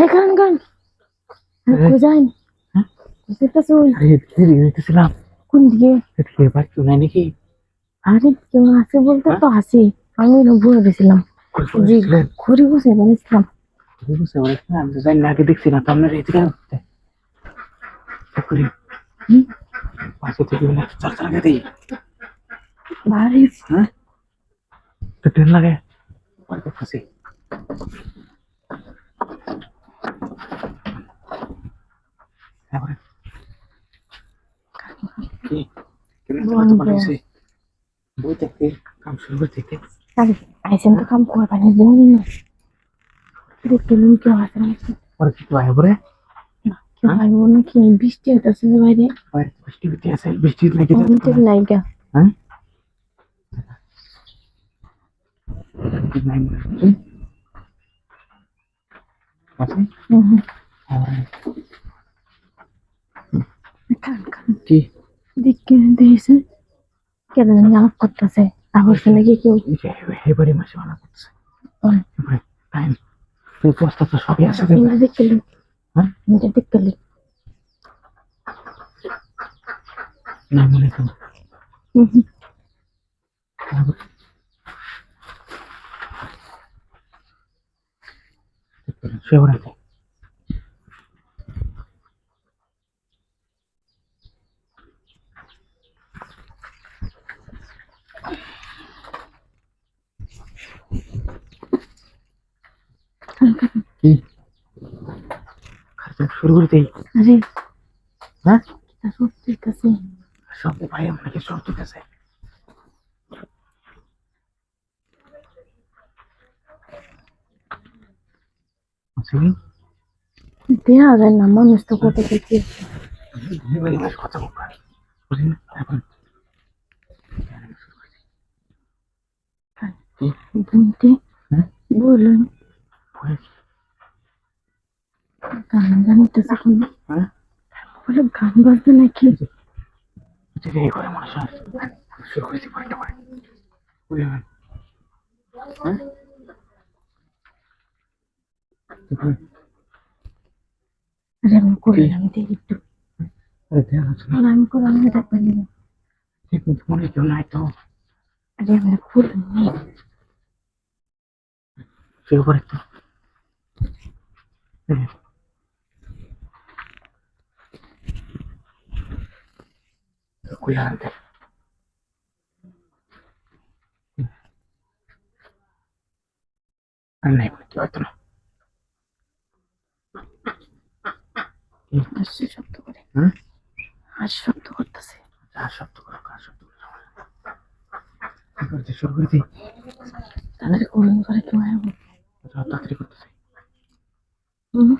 এই। কোথায়? হ্যাঁ? সেটা চল আরে এদিকে যেতেছিলাম কোন দিকে? এদিকে এবার নাই নাকি? আরে কেউ আছে বলতে তো আছে। আমি ভুলে গেছিলাম? ঘুরে বসে বলেছিলাম কই বসে তো জানি না আগে দেখছি না তো আপনার এদিকে হুম? পাশে থেকে চল চল আগে দিই বাড়ি হ্যাঁ? তো ট্রেন লাগে। পরে দেখতেছি তারপরে কি কেমন বন্ধ। পাঠাইছে বই দেখতে কাম শুরু করে দেখতে আরে আইসেন তো কাম করবা না বলি না দেখতে লুম কেউ আছে নাকি পরে কি ভাই না কেউ আইব নাকি বৃষ্টি হইতেছে যে বাইরে বৃষ্টি হইতে আছে বৃষ্টি নাকি অমিতের নাইকা হ্যাঁ নাই আছে হুম কি? দেখকে দিয়েছে। কেন জানি আলাপ করতেছে। আবার নাকি কেউ এবারে মাসে মানা করছে। টাইম তুই বস্তা তো সবই আছে দেখতে হ্যাঁ? দেখতে নাই মনে তো হুম হুম। কি? শুরু করে দেই আরে হ্যাঁ? তা সত্যি কাছে। সব ভাই আপনাকে সব ঠিক আছে। আছে দেয়া যায় না মানুষ তো কত কিছু কথা বলব এখন। বুনতে হ্যাঁ? বলুন। ভয় কি? গান জানিতেছে কোনো হ্যাঁ বলে গান বাজবে নাকি এটা এই করে মানুষ আর শুরু করেছি পরেরটা করে বুঝলেন হ্যাঁ তারপরে আরে আমি করি আমি দেখি একটু আরে দেখা যাচ্ছে না আর আমি আমি খুলে নি শুরু করে আর শব্দ শব্দ করতেছে আর শব্দ করো কার শব্দ করতে শুরু করে দিই তাদের করে কেউ তাড়াতাড়ি করতেছি হুম